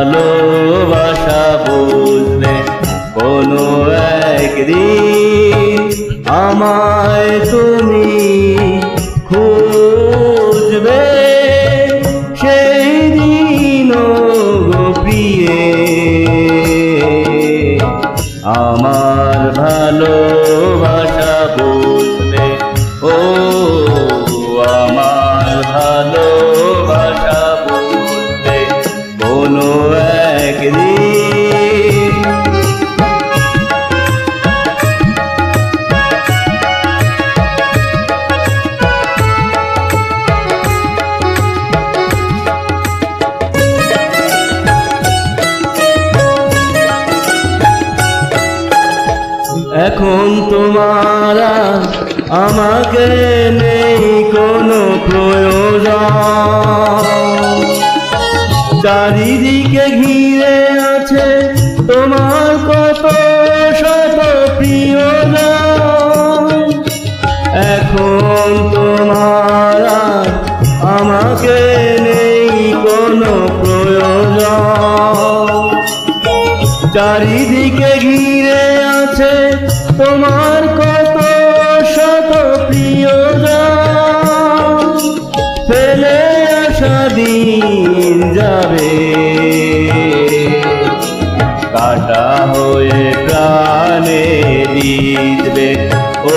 ভালোবাসা বুঝলে কোনো একদিন আমায় তুমি খুঁজবে। সেই দিন প্রিয়ে আমার ভালোবাসা এখন তোমার আমাকে নেই কোনো প্রয়োজন। চারিদিকে ঘিরে আছে তোমার কত শত প্রিয়জন। এখন তোমার আমাকে নেই কোনো প্রয়োজন। চারিদিকে ঘিরে আছে তোমার কত শত প্রিয়জন? ফেলে আসা দিন যাবে। কাটা হয়ে প্রাণে দিবে ও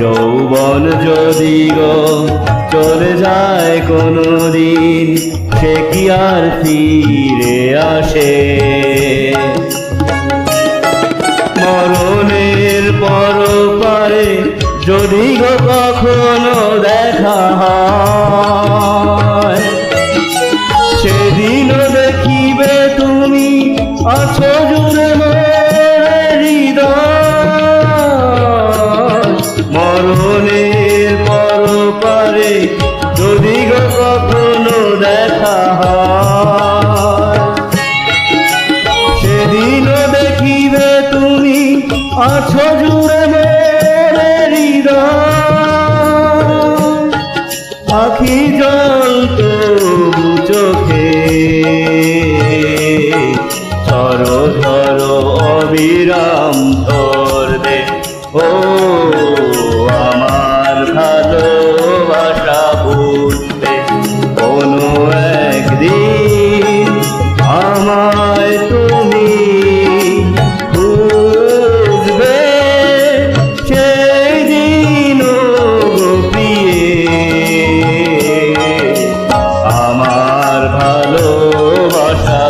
যৌবন যদি গো চলে যায় কোনো দিন সে কি আর ফিরে আসে? মরণের পর পারে যদি গো কখনো দেখা সেদিনও দেখিবে তুমি, আছো মরণের পরপারে যদি গো কখনো দেখা হয় সেদিনও দেখিবে তুমি আছো জুড়ে আখি জল তবু চোখে ধরো ধরো অবিরাম ধরবে। ও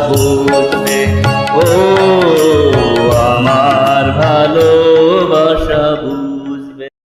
বুঝবে ও আমার ভালো